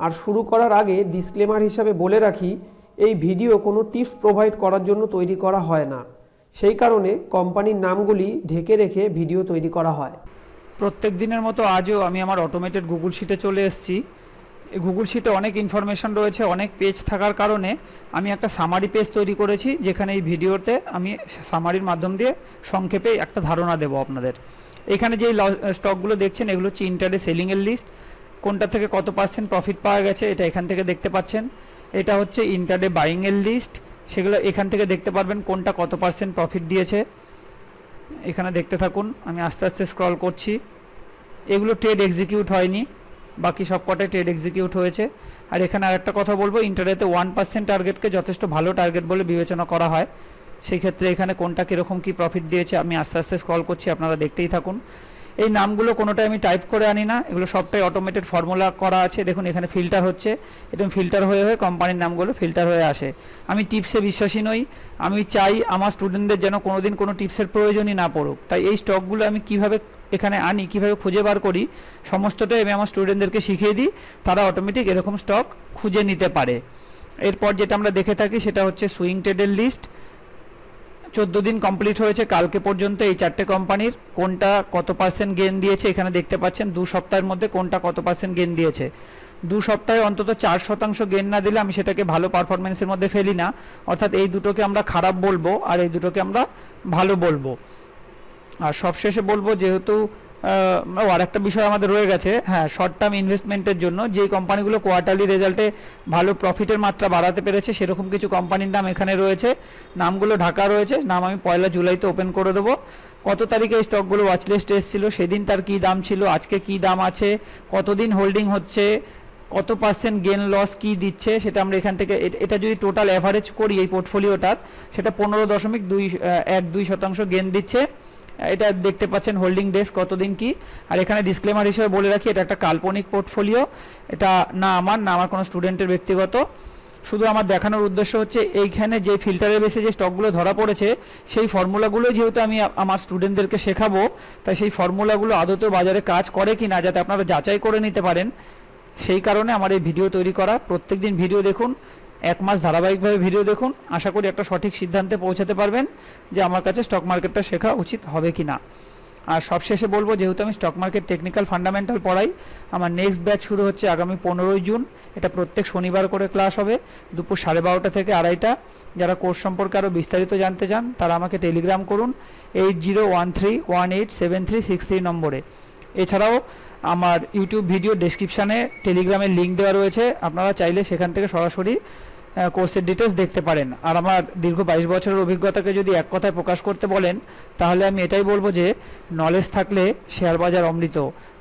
আর শুরু করার আগে ডিসক্লেমার হিসাবে বলে রাখি, এই ভিডিও কোনো টিপস প্রোভাইড করার জন্য তৈরি করা হয় না। সেই কারণে কোম্পানির নামগুলি ঢেকে রেখে ভিডিও তৈরি করা হয়। প্রত্যেক দিনের মতো আজও আমি আমার অটোমেটেড গুগল শিটে চলে এসেছি। গুগল শিটে অনেক ইনফরমেশন রয়েছে, অনেক পেজ থাকার কারণে আমি একটা সামারি পেজ তৈরি করেছি, যেখানে এই ভিডিওতে আমি সামারির মাধ্যম দিয়ে সংক্ষেপে একটা ধারণা দেবো আপনাদের। এখানে যেই স্টকগুলো দেখছেন, এগুলো হচ্ছে ইন্টারে সেলিংয়ের লিস্ট কোনটা থেকে কত পার্সেন্ট প্রফিট পাওয়া গেছে এটা এখান থেকে দেখতে পাচ্ছেন। এটা হচ্ছে ইন্টারডে বাইংয়ের লিস্ট সেগুলো এখান থেকে দেখতে পারবেন কোনটা কত পার্সেন্ট প্রফিট দিয়েছে। এখানে দেখতে থাকুন, আমি আস্তে আস্তে স্ক্রল করছি। এগুলো ট্রেড এক্সিকিউট হয়নি, বাকি সব কটাই ট্রেড এক্সিকিউট হয়েছে। আর এখানে আরেকটা কথা বলব ইন্টারনেটে ওয়ান পার্সেন্ট টার্গেটকে যথেষ্ট ভালো টার্গেট বলে বিবেচনা করা হয়। সেই ক্ষেত্রে এখানে কোনটা কীরকম কী প্রফিট দিয়েছে, আমি আস্তে আস্তে স্ক্রল করছি, আপনারা দেখতেই থাকুন। এই নামগুলো কোনোটাই আমি টাইপ করে আনি না। এগুলো সবটাই অটোমেটেড ফর্মুলা করা আছে। দেখুন, এখানে ফিল্টার হচ্ছে। এরকম ফিল্টার হয়ে হয়ে কোম্পানির নামগুলো ফিল্টার হয়ে আসে। আমি টিপসে বিশ্বাসী নই। আমি চাই আমার স্টুডেন্টদের যেন কোনোদিন কোনো টিপসের প্রয়োজনই না পড়ুক। তাই এই স্টকগুলো আমি কীভাবে এখানে আনি, কীভাবে খুঁজে বার করি, সমস্তটাই আমি আমার স্টুডেন্টদেরকে শিখিয়ে দিই। তারা অটোমেটিক এরকম স্টক খুঁজে নিতে পারে। এরপর যেটা আমরা দেখে থাকি, সেটা হচ্ছে সুইং ট্রেডের লিস্ট চোদ্দ দিন কমপ্লিট হয়েছে, কালকে পর্যন্ত এই চারটে কোম্পানির কোনটা কত পার্সেন্ট গেন দিয়েছে এখানে দেখতে পাচ্ছেন, দু সপ্তাহের মধ্যে কোনটা কত পার্সেন্ট গেন দিয়েছে। দু সপ্তাহে অন্তত চার শতাংশ গেন না দিলে আমি সেটাকে ভালো পারফরমেন্সের মধ্যে ফেলি না। অর্থাৎ এই দুটোকে আমরা খারাপ বলব, আর এই দুটোকে আমরা ভালো বলব। আর সবশেষে বলব, যেহেতু ও আরেকটা বিষয় আমাদের রয়ে গেছে। হ্যাঁ। শর্ট টার্ম ইনভেস্টমেন্টের জন্য যে কোম্পানিগুলো কোয়ার্টারলি রেজাল্টে ভালো প্রফিটের মাত্রা বাড়াতে পেরেছে সেরকম কিছু কোম্পানির নাম এখানে রয়েছে। নামগুলো ঢাকা রয়েছে। নাম আমি পয়লা জুলাইতে ওপেন করে দেবো। কত তারিখে এই স্টকগুলো ওয়াচলিস্টে এসেছিল সেদিন তার কী দাম ছিল আজকে কী দাম আছে কতদিন হোল্ডিং হচ্ছে কত পার্সেন্ট গেন লস কি দিচ্ছে সেটা আমরা এখান থেকে এটা যদি টোটাল অ্যাভারেজ করি এই পোর্টফোলিওটার সেটা পনেরো দশমিক দুই এক দুই শতাংশ গেন দিচ্ছে। এটা দেখতে পাচ্ছেন হোল্ডিং ডেস্ক কতদিন কি? আর এখানে ডিসক্লেমার হিসেবে বলে রাখি, এটা একটা কাল্পনিক পোর্টফোলিও এটা না আমার না আমার কোনো স্টুডেন্টের ব্যক্তিগত। শুধু আমার দেখানোর উদ্দেশ্য হচ্ছে, এইখানে যে ফিল্টারের বেসে যে স্টকগুলো ধরা পড়েছে, সেই ফর্মুলাগুলো যেহেতু আমি আমার স্টুডেন্টদেরকে শেখাবো, তাই সেই ফর্মুলাগুলো আদতেও বাজারে কাজ করে কি না যাতে আপনারা যাচাই করে নিতে পারেন, সেই কারণে আমার এই ভিডিও তৈরি করা। প্রত্যেকদিন ভিডিও দেখুন এক মাস ধারাবাহিকভাবে ভিডিও দেখুন। আশা করি একটা সঠিক সিদ্ধান্তে পৌঁছাতে পারবেন যে আমার কাছে স্টক মার্কেটটা শেখা উচিত হবে কি না আর সবশেষে বলব, যেহেতু আমি স্টক মার্কেট টেকনিক্যাল ফান্ডামেন্টাল পড়াই, আমার নেক্সট ব্যাচ শুরু হচ্ছে আগামী পনেরোই জুন। এটা প্রত্যেক শনিবার করে ক্লাস হবে, দুপুর সাড়ে বারোটা থেকে আড়াইটা। যারা কোর্স সম্পর্কে আরও বিস্তারিত জানতে চান, তারা আমাকে টেলিগ্রাম করুন eight zero one three one eight seven three six three নম্বরে। এছাড়াও আমার ইউটিউব ভিডিও ডেসক্রিপশানে টেলিগ্রামের লিঙ্ক দেওয়া রয়েছে। আপনারা চাইলে সেখান থেকে সরাসরি কোর্সের ডিটেলস দেখতে পারেন। আর আমার দীর্ঘ বাইশ বছরের অভিজ্ঞতাকে যদি এক কথায় প্রকাশ করতে বলেন, তাহলে আমি এটাই বলব যে নলেজ থাকলে শেয়ার বাজার অমৃত,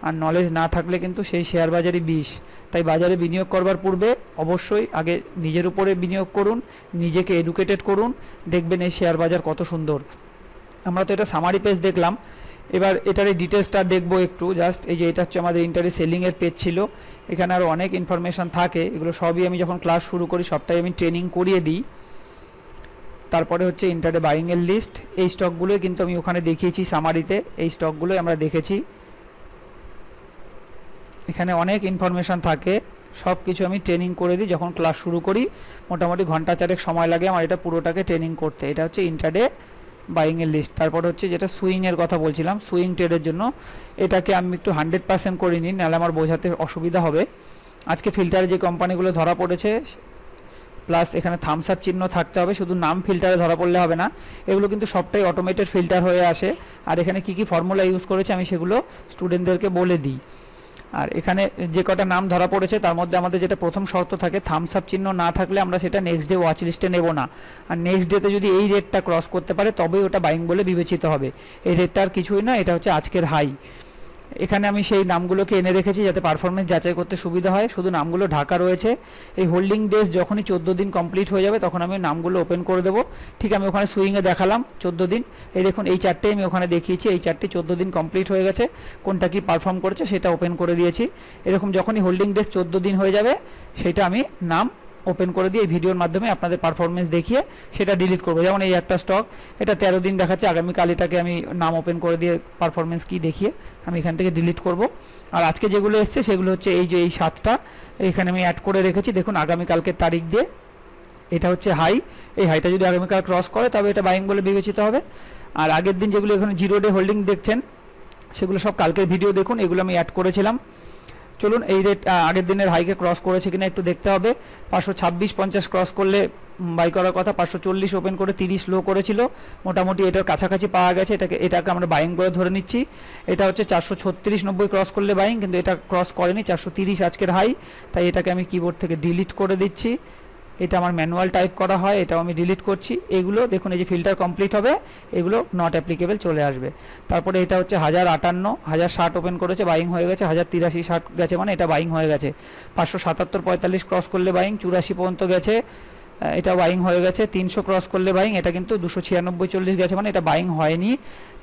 আর নলেজ না থাকলে কিন্তু সেই শেয়ার বাজারই বিষ। তাই বাজারে বিনিয়োগ করবার পূর্বে অবশ্যই আগে নিজের উপরে বিনিয়োগ করুন, নিজেকে এডুকেটেড করুন, দেখবেন এই শেয়ার বাজার কত সুন্দর। আমরা তো এটা সামারি পেজ দেখলাম। এবার এটার এই ডিটেলসটা দেখব একটু জাস্ট এই যে এটা হচ্ছে আমাদের ইন্টারে সেলিংয়ের পেজ ছিল, এখানে আরও অনেক ইনফরমেশান থাকে, এগুলো সবই আমি যখন ক্লাস শুরু করি, সবটাই আমি ট্রেনিং করিয়ে দিই। তারপরে হচ্ছে ইন্টারে বাইংয়ের লিস্ট এই স্টকগুলোই কিন্তু আমি ওখানে দেখিয়েছি সামারিতে এই স্টকগুলোই আমরা দেখেছি। এখানে অনেক ইনফরমেশান থাকে সব কিছু আমি ট্রেনিং করে দিই যখন ক্লাস শুরু করি, মোটামুটি ঘণ্টা চারেক সময় লাগে আমার এটা পুরোটাকে ট্রেনিং করতে। এটা হচ্ছে ইন্টারডে বাইংয়ের লিস্ট তারপর হচ্ছে যেটা সুইংয়ের কথা বলছিলাম সুইং ট্রেডের জন্য। এটাকে আমি একটু হান্ড্রেড পার্সেন্ট করে নিই, নাহলে আমার বোঝাতে অসুবিধা হবে। আজকে ফিল্টারে যে কোম্পানিগুলো ধরা পড়েছে প্লাস এখানে থামস আপ চিহ্ন থাকতে হবে, শুধু নাম ফিল্টারে ধরা পড়লে হবে না। এগুলো কিন্তু সবটাই অটোমেটেড ফিল্টার হয়ে আসে। আর এখানে কি কি ফর্মুলা ইউজ করেছে, আমি সেগুলো স্টুডেন্টদেরকে বলে দিই। আর এখানে যে কটা নাম ধরা পড়েছে, তার মধ্যে আমাদের যেটা প্রথম শর্ত থাকে থামস আপ চিহ্ন না থাকলে আমরা সেটা নেক্সট ডে ওয়াচ লিস্টে নেব না। আর নেক্সট ডেতে যদি এই রেটটা ক্রস করতে পারে, তবেই ওটা বাইং বলে বিবেচিত হবে। এই রেটটা আর কিছুই না, এটা হচ্ছে আজকের হাই এখানে আমি সেই নামগুলোকে এনে রেখেছি যাতে পারফরমেন্স যাচাই করতে সুবিধা হয়। শুধু নামগুলো ঢাকা রয়েছে। এই হোল্ডিং ডেজ যখনই চোদ্দ দিন কমপ্লিট হয়ে যাবে, তখন আমি নামগুলো ওপেন করে দেবো। ঠিক আমি ওখানে সুইংয়ে দেখালাম চোদ্দ দিন। এই দেখুন, এই চারটে আমি ওখানে দেখিয়েছি। এই চারটি চোদ্দ দিন কমপ্লিট হয়ে গেছে। কোনটা কি পারফর্ম করেছে সেটা ওপেন করে দিয়েছি। এরকম যখনই হোল্ডিং ডেজ চোদ্দ দিন হয়ে যাবে, সেটা আমি নাম ওপেন করে দিয়ে এই ভিডিওর মাধ্যমে আপনাদের পারফরমেন্স দেখিয়ে সেটা ডিলিট করব। যেমন এই একটা স্টক এটা তেরো দিন দেখাচ্ছে আগামীকাল এটাকে আমি নাম ওপেন করে দিয়ে পারফরমেন্স কি দেখিয়ে আমি এখান থেকে ডিলিট করব। আর আজকে যেগুলো এসছে, সেগুলো হচ্ছে এই যে এই সাতটা, এখানে আমি অ্যাড করে রেখেছি। দেখুন, আগামীকালকের তারিখ দিয়ে এটা হচ্ছে হাই এই হাইটা যদি আগামীকাল ক্রস করে, তবে এটা বাইং বলে বিবেচিত হবে। আর আগের দিন যেগুলো এখানে জিরো ডে হোল্ডিং দেখছেন, সেগুলো সব কালকের ভিডিও দেখুন, এগুলো আমি অ্যাড করেছিলাম। চলুন, এই রেট আগের দিনের হাইকে ক্রস করেছে কিনা একটু দেখতে হবে। পাঁচশো ছাব্বিশ পঞ্চাশ ক্রস করলে বাই করার কথা, পাঁচশো চল্লিশ ওপেন করে তিরিশ লো করেছিল। মোটামুটি এটার কাছাকাছি পাওয়া গেছে, এটাকে এটাকে আমরা বাইং করে ধরে নিচ্ছি। এটা হচ্ছে চারশো ছত্রিশ নব্বই ক্রস করলে বাইং কিন্তু এটা ক্রস করেনি, চারশো তিরিশ আজকের হাই তাই এটাকে আমি কিবোর্ড থেকে ডিলিট করে দিচ্ছি। এটা আমার ম্যানুয়াল টাইপ করা হয়, এটাও আমি ডিলিট করছি। এগুলো দেখুন, এই যে ফিল্টার কমপ্লিট হবে, এগুলো নট অ্যাপ্লিকেবল চলে আসবে। তারপরে এটা হচ্ছে হাজার আটান্ন, হাজার ষাট ওপেন করেছে বাইং হয়ে গেছে, হাজার তিরাশি ষাট গেছে মানে এটা বাইং হয়ে গেছে। পাঁচশো সাতাত্তর পঁয়তাল্লিশ ক্রস করলে বাইং চুরাশি পর্যন্ত গেছে এটা বাইং হয়ে গেছে, তিনশো ক্রস করলে বাইং এটা কিন্তু দুশো ছিয়ানব্বই চল্লিশ গেছে মানে এটা বাইং হয়নি।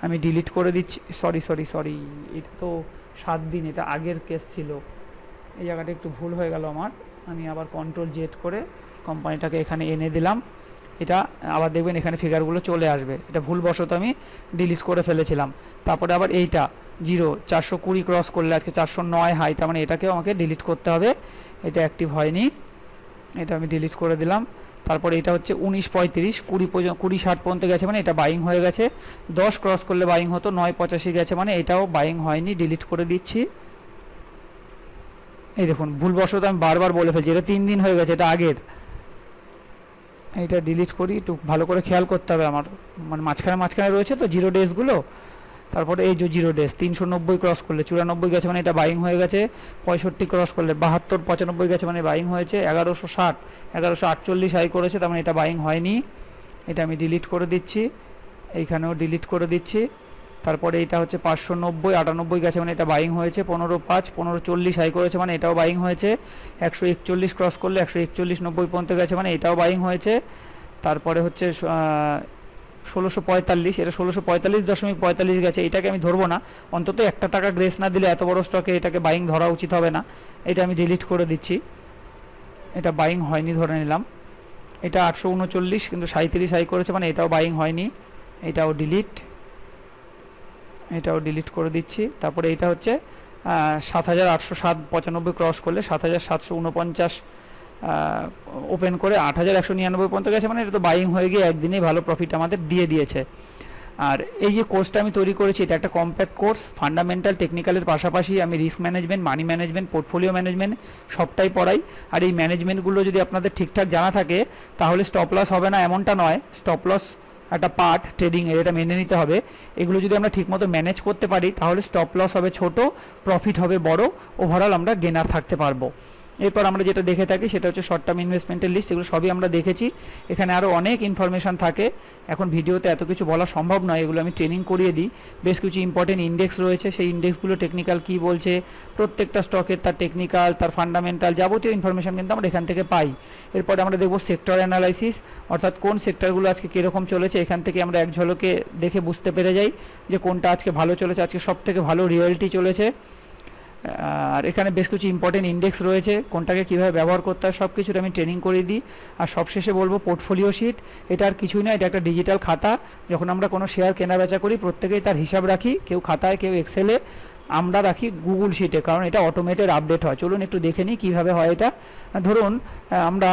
আমি ডিলিট করে দিচ্ছি সরি সরি সরি এটা তো সাত দিন, এটা আগের কেস ছিল। এই জায়গাটা একটু ভুল হয়ে গেল আমার, আমি আবার কন্ট্রোল জেট করে কোম্পানিটাকে এখানে এনে দিলাম। এটা, আবার দেখবেন এখানে ফিগারগুলো চলে আসবে। এটা ভুলবশত আমি ডিলিট করে ফেলেছিলাম। তারপরে আবার এইটা জিরো চারশো কুড়ি ক্রস করলে আজকে চারশো নয় হাই তার মানে এটাকেও আমাকে ডিলিট করতে হবে। এটা অ্যাক্টিভ হয়নি। এটা আমি ডিলিট করে দিলাম। তারপরে এটা হচ্ছে উনিশ পঁয়ত্রিশ, কুড়ি পর্যন্ত, কুড়ি ষাট পর্যন্ত গেছে মানে এটা বাইং হয়ে গেছে। দশ ক্রস করলে বাইং হতো, নয় পঁচাশি গেছে মানে এটাও বাইং হয়নি ডিলিট করে দিচ্ছি। এই দেখুন, ভুলবশত আমি বারবার বলে ফেলছি, এটা তিন দিন হয়ে গেছে, এটা আগের। এটা ডিলিট করি, একটু ভালো করে খেয়াল করতে হবে আমার। মানে মাঝখানে মাঝখানে রয়েছে তো জিরো ডেসগুলো তারপরে এই যে জিরো ডেস তিনশো নব্বই ক্রস করলে, চুরানব্বই গেছে মানে এটা বাইং হয়ে গেছে, পঁয়ষট্টি ক্রস করলে, বাহাত্তর, পঁচানব্বই গেছে মানে বাইং হয়েছে, এগারোশো ষাট, এগারোশো আটচল্লিশ হাই করেছে, তার মানে এটা বাইং হয়নি। এটা আমি ডিলিট করে দিচ্ছি, এইখানেও ডিলিট করে দিচ্ছি। তারপরে এটা হচ্ছে পাঁচশো নব্বই, আটানব্বই গেছে মানে এটা বাইং হয়েছে। পনেরো পাঁচ, পনেরো চল্লিশ হাই করেছে মানে এটাও বাইং হয়েছে। একশো একচল্লিশ ক্রস করলে একশো একচল্লিশ নব্বই পর্যন্ত গেছে মানে এটাও বাইং হয়েছে। তারপরে হচ্ছে ষোলোশো পঁয়তাল্লিশ, এটা ষোলোশো পঁয়তাল্লিশ দশমিক পঁয়তাল্লিশ গেছে। এটাকে আমি ধরবো না, অন্তত একটা টাকা গ্রেস না দিলে এত বড় স্টকে এটাকে বাইং ধরা উচিত হবে না। এটা আমি ডিলিট করে দিচ্ছি। এটা বাইং হয়নি, ধরে নিলাম। এটা আটশো উনচল্লিশ, কিন্তু সাঁত্রিশ হাই করেছে মানে এটাও বাইং হয়নি। এটাও ডিলিট এটাও ডিলিট করে দিচ্ছি। তারপরে এটা হচ্ছে সাত হাজার আটশো সাত পঁচানব্বই ক্রস করলে সাত হাজার সাতশো উনপঞ্চাশ ওপেন করে আট হাজার একশো নিরানব্বই পর্যন্ত গেছে। মানে এটা তো বাইং হয়ে গিয়ে একদিনেই ভালো প্রফিট আমাদের দিয়ে দিয়েছে। আর এই যে কোর্সটা আমি তৈরি করেছি, এটা একটা কম্প্যাক্ট কোর্স ফান্ডামেন্টাল টেকনিক্যালের পাশাপাশি আমি risk management money management portfolio management সবটাই পড়াই। আর এই ম্যানেজমেন্টগুলো যদি আপনাদের ঠিকঠাক জানা থাকে, তাহলে স্টপ লস হবে না, এমনটা নয়। স্টপ লস একটা পার্ট ট্রেডিং এটা মেনে নিতে হবে, এগুলো যদি আমরা ঠিকমতো ম্যানেজ করতে পারি, তাহলে স্টপ লস হবে ছোট প্রফিট হবে বড় ওভারঅল আমরা গেনার থাকতে পারব। এরপর আমরা যেটা দেখে থাকি সেটা হচ্ছে শর্ট টার্ম ইনভেস্টমেন্টের লিস্ট এগুলো সবই আমরা দেখেছি। এখানে আরও অনেক ইনফরমেশান থাকে। এখন ভিডিওতে এত কিছু বলা সম্ভব নয়, এগুলো আমি ট্রেনিং করিয়ে দিই। বেশ কিছু ইম্পর্টেন্ট ইন্ডেক্স রয়েছে, সেই ইন্ডেক্সগুলো টেকনিক্যাল কী বলছে, প্রত্যেকটা স্টকের তার টেকনিক্যাল তার ফান্ডামেন্টাল যাবতীয় ইনফরমেশান কিন্তু আমরা এখান থেকে পাই। এরপরে আমরা দেখব সেক্টর অ্যানালাইসিস অর্থাৎ কোন সেক্টরগুলো আজকে কীরকম চলেছে, এখান থেকে আমরা এক ঝলকে দেখে বুঝতে পেরে যাই যে কোনটা আজকে ভালো চলেছে, আজকে সব থেকে ভালো রিয়েলিটি চলেছে। আর এখানে বেশ কিছু ইম্পর্টেন্ট ইন্ডেক্স রয়েছে, কোনটাকে কীভাবে ব্যবহার করতে হয় সব কিছুটা আমি ট্রেনিং করে দিই। আর সবশেষে বলব পোর্টফোলিও শিট এটা আর কিছুই না, এটা একটা ডিজিটাল খাতা। যখন আমরা কোনো শেয়ার কেনা বেচা করি, প্রত্যেকেই তার হিসাব রাখি, কেউ খাতায়, কেউ এক্সেলে আমরা রাখি গুগল শিটে কারণ এটা অটোমেটেড আপডেট হয়। চলুন একটু দেখে নিই কীভাবে হয় এটা। ধরুন আমরা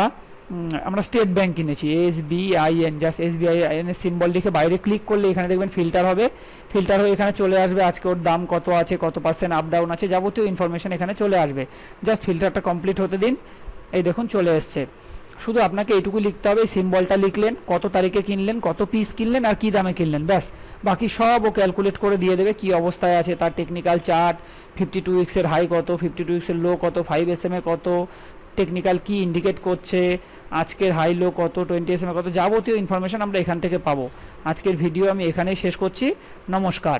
আমরা স্টেট ব্যাংক কিনেছি S B I N just S B I N এর সিম্বল লিখে বাইরে ক্লিক করলে এখানে দেখবেন ফিল্টার হবে। ফিল্টার হয়ে এখানে চলে আসবে, আজকে ওর দাম কত আছে, কত পার্সেন্ট আপ ডাউন আছে, যাবতীয় ইনফরমেশন এখানে চলে আসবে। জাস্ট ফিল্টারটা কমপ্লিট হতে দিন। এই দেখুন, চলে এসছে। শুধু আপনাকে এইটুকু লিখতে হবে সিম্বলটা লিখলেন, কত তারিখে কিনলেন, কত পিস কিনলেন, আর কি দামে কিনলেন, ব্যাস। বাকি সব ও ক্যালকুলেট করে দিয়ে দেবে, কি অবস্থায় আছে, তার টেকনিক্যাল চার্ট ফিফটি টু উইক্সের হাই কত ফিফটি টু উইক্সের লো কত ফাইভ এস এম এ কত টেকনিক্যাল কি ইন্ডিকেট করছে, আজকের হাই লো কত টোয়েন্টি এস কত, যাবতীয় ইনফরমেশান আমরা এখান থেকে পাবো। আজকের ভিডিও আমি এখানেই শেষ করছি। নমস্কার।